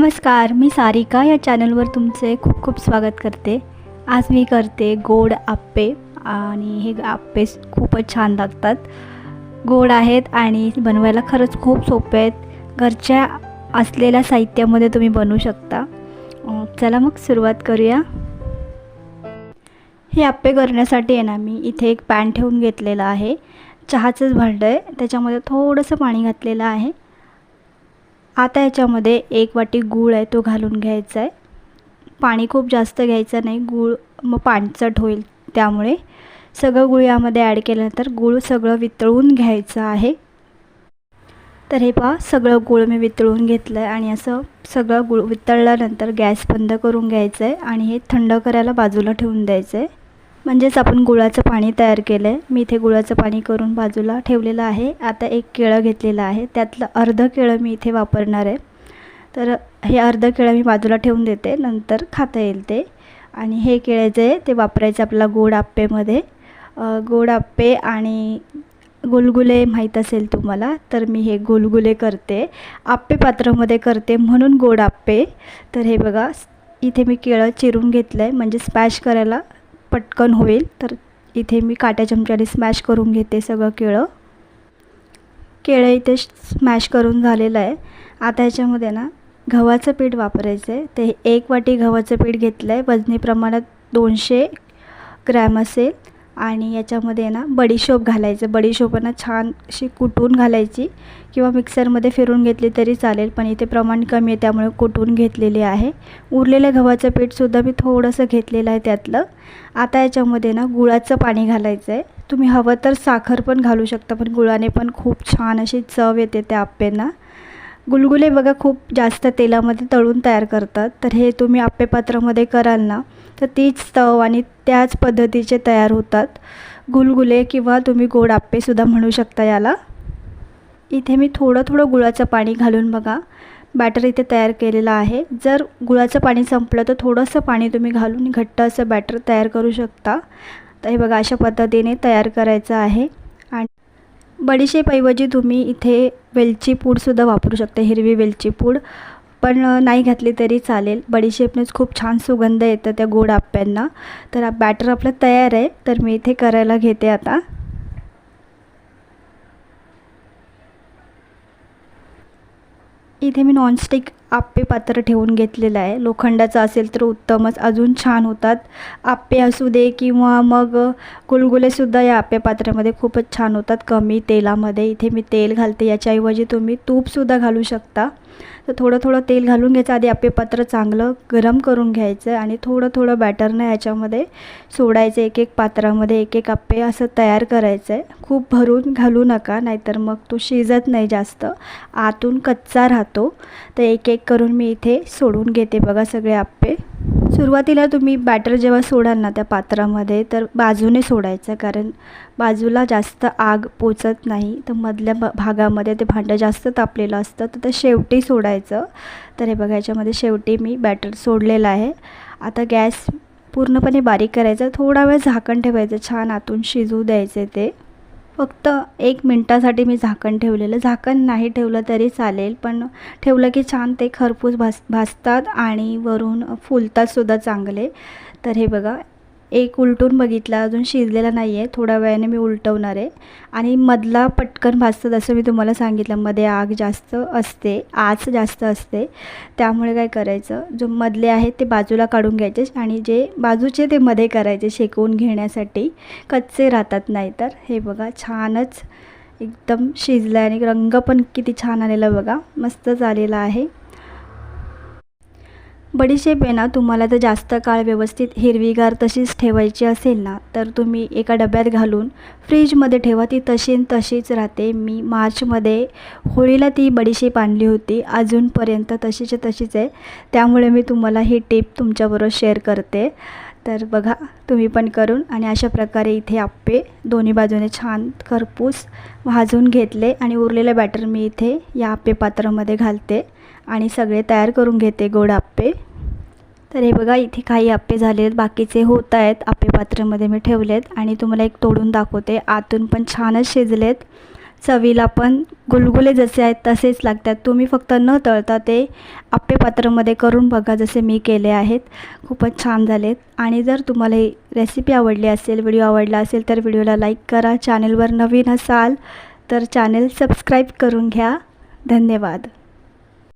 नमस्कार मी सारिका या चॅनलवर तुमचे खूप खूप स्वागत करते. आज मी करते गोड आप्पे आणि हे आप्पे खूपच छान लागतात. गोड आहेत आणि बनवायला खरंच खूप सोपे आहेत. घरच्या असलेल्या साहित्यामध्ये तुम्ही बनवू शकता. चला मग सुरुवात करूया. हे आप्पे करण्यासाठी आहे ना मी इथे एक पॅन ठेवून घेतलेलं आहे. चहाचंच भांडं आहे त्याच्यामध्ये थोडंसं पाणी घातलेलं आहे. आता याच्यामध्ये एक वाटी गूळ आहे तो घालून घ्यायचा आहे पाणी खूप जास्त घ्यायचं नाही गूळ मग पाणचट होईल त्यामुळे. सगळं गूळ यामध्ये ॲड केल्यानंतर गूळ सगळं वितळून घ्यायचं आहे. तर हे पहा सगळं गूळ मी वितळून घेतलं आहे आणि असं सगळं गूळ वितळल्यानंतर गॅस बंद करून घ्यायचं आहे आणि हे थंड करायला बाजूला ठेवून द्यायचं आहे म्हणजेच आपण गुळाचं पाणी तयार केलं आहे मी इथे गुळाचं पाणी करून बाजूला ठेवलेलं आहे. आता एक केळं घेतलेलं आहे. त्यातलं अर्धं केळं मी इथे वापरणार आहे. तर हे अर्धं केळं मी बाजूला ठेवून देते. नंतर खाता येईल ते. आणि हे केळं जे आहे ते वापरायचं आपल्याला गोड आप्पेमध्ये. गोड आप्पे आणि गुलगुले माहीत असेल तुम्हाला तर मी हे गुलगुले करते. आप्पे पात्रामध्ये करते म्हणून गोड आप्पे. तर हे बघा इथे मी केळं चिरून घेतलं आहे म्हणजे स्पॅश करायला पटकन होईल. तर इथे मी काट्या चमच्याने स्मॅश करून घेते सगळं केळं. केळं इथे स्मॅश करून झालेलं आहे. आता ह्याच्यामध्ये ना गव्हाचं पीठ वापरायचं आहे ते एक वाटी गव्हाचं पीठ घेतलं आहे वजनी प्रमाणात दोनशे ग्रॅम असेल. आणि याच्यामध्ये ना बडीशोप घालायचं. बडीशोपांना छान अशी कुटून घालायची. किंवा मिक्सरमध्ये फिरून घेतली तरी चालेल पण इथे प्रमाण कमी आहे त्यामुळे कुटून घेतलेले आहे. उरलेलं गव्हाचं पीठसुद्धा मी थोडंसं घेतलेलं आहे त्यातलं. आता याच्यामध्ये ना गुळाचं पाणी घालायचं आहे. तुम्ही हवं तर साखर पण घालू शकता पण गुळाने पण खूप छान अशी चव येते त्या आप्पेंना गुलगुले बघा खूप जास्त तेलामध्ये तळून तयार करतात. तर हे तुम्ही आप्पेपात्रामध्ये कराल ना तर तीच चव आणि त्याच पद्धतीचे तयार होतात. गुलगुले किंवा तुम्ही गोड आप्पेसुद्धा म्हणू शकता याला. इथे मी थोडं थोडं गुळाचं पाणी घालून बघा. बॅटर इथे तयार केलेलं आहे. जर गुळाचं पाणी संपलं तर थोडंसं पाणी तुम्ही घालून घट्ट असं बॅटर तयार करू शकता. तर हे बघा अशा पद्धतीने तयार करायचं आहे. आणि बडीशेपऐवजी तुम्ही इथे वेलची पूडसुद्धा वापरू शकता हिरवी वेलची पूड. पण नाही घातली तरी चालेल. बडीशेपनेच खूप छान सुगंध येतं त्या गोड आप्यांना. तर बॅटर आपलं तयार आहे. तर मी इथे करायला घेते आता. इथे मी नॉनस्टिक आप्पे पात्र ठेवून घेतलेलं आहे. लोखंडाचं असेल तर उत्तमच. अजून छान होतात. आप्पे असू दे किंवा मग गुलगुलेसुद्धा या आप्पे पात्रामध्ये खूपच छान होतात. कमी तेलामध्ये. इथे मी तेल घालते. याच्याऐवजी तुम्ही तूपसुद्धा घालू शकता. तर थोडं थोडं तेल घालून घ्यायचं. आधी आप्पे पात्र चांगलं गरम करून घ्यायचं आणि थोडं थोडं बॅटरनं याच्यामध्ये सोडायचं. एक एक पात्रामध्ये एक एक आप्पे असं तयार करायचं आहे. खूप भरून घालू नका. नाहीतर मग तो शिजत नाही जास्त. आतून कच्चा राहतो. तर एक एक करून मी इथे सोडून घेते बघा सगळे आप्पे. सुरुवातीला तुम्ही बॅटर जेव्हा सोडाल ना त्या पात्रामध्ये तर बाजूने सोडायचं कारण बाजूला जास्त आग पोचत नाही. तर मधल्या भागामध्ये ते भांडं जास्त तापलेलं असतं तर ते शेवटी सोडायचं. तर हे बघा याच्यामध्ये शेवटी मी बॅटर सोडलेलं आहे. आता गॅस पूर्णपणे बारीक करायचा. थोडा वेळ झाकण ठेवायचं छान आतून शिजू द्यायचे ते. फक्त एक मिनटासाठी मी झाकण ठेवलेलं. झाकण नाही ठेवलं तरी चालेल पण ठेवलं की छान ते खरपूस भास भाजतात आणि वरून फुलतातसुद्धा चांगले. तर हे बघा एक उलटून बघितला अजून शिजलेला नाही आहे थोड्या वेळाने मी उलटवणार आहे. आणि मधला पटकन भाजतं जसं मी तुम्हाला सांगितलं मध्ये आग जास्त असते आच जास्त असते. त्यामुळे काय करायचं? जो मधले आहेत ते बाजूला काढून घ्यायचे आणि जे बाजूचे ते मध्ये करायचे शेकवून घेण्यासाठी. कच्चे राहतात नाही तर हे बघा छानच एकदम शिजलं आहे आणि रंग पण किती छान आलेला बघा. मस्तच आलेला आहे. बडीशेप आहे ना तुम्हाला तर जास्त काळ व्यवस्थित हिरवीगार तशीच ठेवायची असेल ना तर तुम्ही एका डब्यात घालून फ्रीजमध्ये ठेवा ती तशी न तशीच राहते. मी मार्चमध्ये होळीला ती बडीशेप आणली होती अजूनपर्यंत तशीच्या तशीच आहे. त्यामुळे मी तुम्हाला ही टिप तुमच्याबरोबर शेअर करते. तर बघा तुम्ही पण करून आणि अशा प्रकारे इथे आप्पे दोन्ही बाजूने छान खरपूस भाजून घेतले आणि उरलेलं बॅटर मी इथे या आप्पे पात्रामध्ये घालते आणि सगळे तयार करून घेते गोड आप्पे. तर हे बघा इथे काही आप्पे झाले आहेत बाकीचे होत आहेत. आप्पे पात्रामध्ये मी ठेवलेत आणि तुम्हाला एक तोडून दाखवते. आतून पण छानच शिजलेत. चवीला पण गुलगुले जसे आहेत तसेच लागतात. तुम्ही फक्त न तळता ते आप्पे पात्रामध्ये करून बघा जसे मी केले आहेत. खूपच छान झालेत. आणि जर तुम्हाला ही रेसिपी आवडली असेल व्हिडिओ आवडला असेल तर व्हिडिओला लाईक करा. चॅनलवर नवीन असाल तर चॅनल सबस्क्राईब करून घ्या. धन्यवाद.